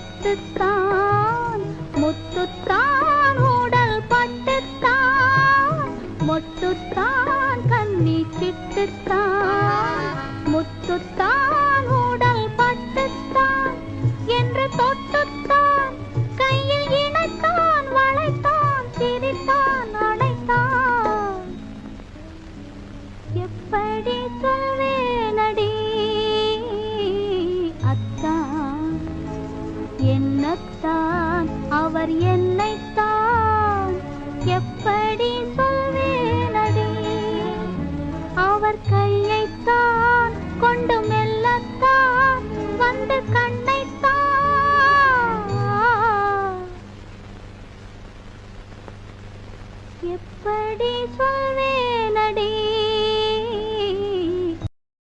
முத்துத்தான் முத்துத்தான் உடல் பட்டுத்தான் மொட்டுத்தான் கண்ணி சிட்டுத்தான் முத்துத்தான் உடல் பட்டுத்தான் என்று தொட்டுத்தான் கையில் இனத்தான் வளைத்தான் சிரித்தான் அடைத்தான் எப்படி சொல்வே என்னத்தான்? அவர் என்னைத்தான்? எப்படி சொல்வேனடி அவர் கையைத்தான் கொண்டு மெல்லத்தான் வந்து கண்ணைத்தான். எப்படி சொல்வே